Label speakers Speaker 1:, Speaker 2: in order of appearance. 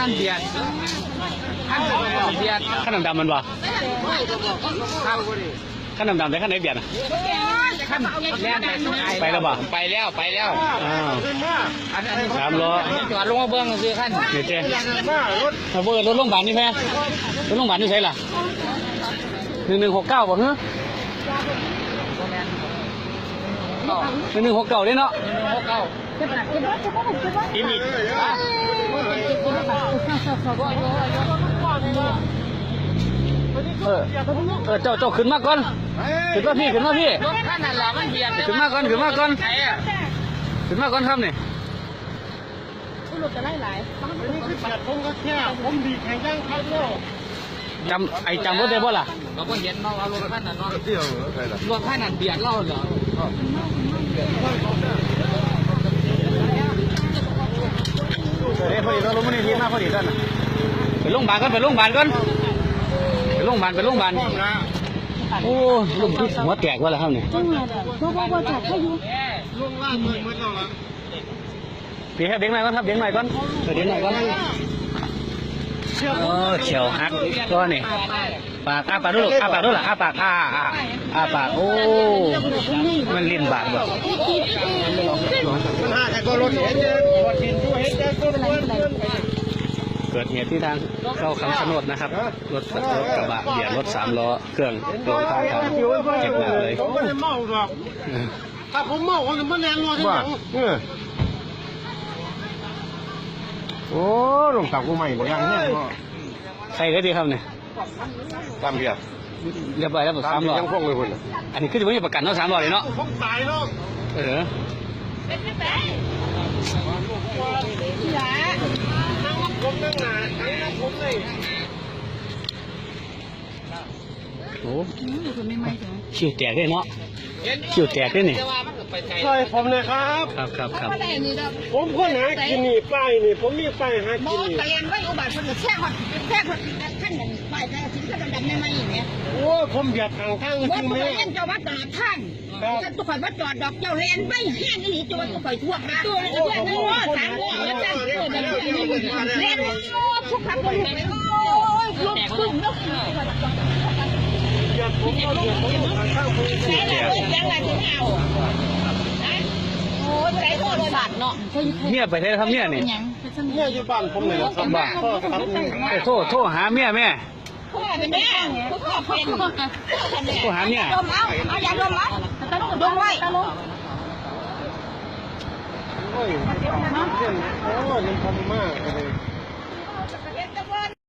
Speaker 1: นั่นเบียดขั้นเบียด
Speaker 2: ขั้นดำๆมันบ่
Speaker 1: ครับ
Speaker 2: ขั้นดำๆได้ขั้นไหนเบียดอะ
Speaker 1: ขั้นแล่น
Speaker 2: ไปแล้วบ่
Speaker 1: ไปแล้วไปแล้ว
Speaker 2: อ้าว
Speaker 1: อันนี้
Speaker 2: สามล้อ
Speaker 1: จอดลงมาเบื้องซื้อขั้น
Speaker 2: เดี๋ยวเจ๊มาเบิร์รถโรงพยาบาลนี่แพ้รถโรงพยาบาลนี่ใช่ล่ะหนึ่งหนึ่งหกเก้าบ่เฮ้หนึ่งหนึ่งหกเก้าเด้เนาะ
Speaker 1: หกเก้า
Speaker 2: อีมิ เออเออเจ้าเจ้าขึ้นมาก่อนขึ้นมาพี่ขึ้นมาพี่
Speaker 1: รถขั้นนั่นแหละมันเบียด
Speaker 2: ขึ้นมาก่อนขึ้นมาก่อน
Speaker 1: ไหนอะ
Speaker 2: ขึ้นมาก่อนครับนี่
Speaker 3: ผมก็แค่ผมดีแข่งย่างเขาเดียว
Speaker 2: จำไอ้จำรถได้บ่ล่ะ
Speaker 1: เราก็เห็นเนาะว่ารถขั้นนั่นเนาะ
Speaker 3: เที่ยวใครล่ะ
Speaker 1: รถขั้นนั่นเบียดเราเหรอ
Speaker 2: เฮ้ยพอดีเราลงมาในที่มาพอดีท่านไปโรงพยาบาลก่อนไปโรงพยาบาลก่อนไปโรงพยาบาลไปโรงพยาบาลโอ้ลุงที่หัวแตกว่าล้วครับเนี่ย
Speaker 3: ลงล่างมือมือเราละ
Speaker 2: เดี๋ยวให้เด็กหน่อยก่อนครับเด็กหน่อยก่อนเด็กหน่อยก่อนเออเขียวหักตัวนี่ปากอ้าปากด้วยลูกอ้าปากด้วยล่ะอ้าปากอ้าอ้าอาปากโอ้มันลิ้นบาดบ่
Speaker 3: มันหาแต่ก็รถเห็นเจอรถกินด้วยเห็นเจอก็รถเงิน
Speaker 2: เกิดเหตุที่ทางเข้าคำชะโนดนะครับรถรถกระบะเบียดรถสามล้อเครื่องลงทางทางเจ็บหนักเลย
Speaker 3: ผมไม่ได้เมาหรอกถ้าผมเมาผมจะมาแนนรถที่หลังโอ้ลงตักกูใหม่หมดยังเนี่ย
Speaker 2: ใครได้ดีครับเนี่ย
Speaker 3: ตามเบียด
Speaker 2: เรียบร้อยแล้วสามล้อ
Speaker 3: ยังพวกเลยคุณ
Speaker 2: อันนี้คือจะไม่มีประกันเนาะสามล้อเลยเนาะ
Speaker 3: ผมตายแล้ว
Speaker 2: เออ
Speaker 3: ผมนั่งหนาทั้ งนั้นผมเลย
Speaker 2: โอ้คิวแตกได้เนาะคิวแตกได้นี่
Speaker 3: ช่วยผมเลยครับ
Speaker 2: ครับครับครับ
Speaker 3: ผมคนหากินนี่ป้ายนี่ ผมมีป้ายหา
Speaker 4: หม
Speaker 3: กิ
Speaker 4: อน
Speaker 3: นี่
Speaker 4: เตียนไว้อุบัติเหตุแช่หดแช่หดขั้นหนึ่งไปแต่ถึงขั้นดำไม่ไหมอย่างเงี้ย
Speaker 3: โอ้ผมเบียดทางทางจ
Speaker 4: ว่า
Speaker 3: ริง
Speaker 4: ตัว
Speaker 3: ไหม
Speaker 4: เล่นเจ้าวัดตลาดท่านถ้าตัวข่อยวัดจอดดอกเจ้าเลนไม่แห้งนี่ตัวตัวข่อยทั่วมาตัวนี้ตัวนี้ว่าสามว่าแล้วจ้ะตัวนี้เล่นทุกครั้งคนเห็นโอ้ยลุกขึ้นลุกขึ้น
Speaker 3: เบียดผมเอาเบียดผมทางข้างผม
Speaker 4: ใช่แล้วยังไงถึงเอาโอ้ยไรโท ษบาทเนาะ
Speaker 2: เมียไปได้ครับเมียนี่
Speaker 3: เนี่ยอยู่บ้านผมเลยครับบ้านพ่อครับ
Speaker 2: ไปโทษโทษหาเมียแม่
Speaker 4: พ่อเป็นแม่พ่อเป็น
Speaker 2: โทษหาเมีย
Speaker 4: ดมเอาเอาอย่าดมเอาดมไว้
Speaker 3: โอ้ยเส้นโอ้ยยังทำมากเลย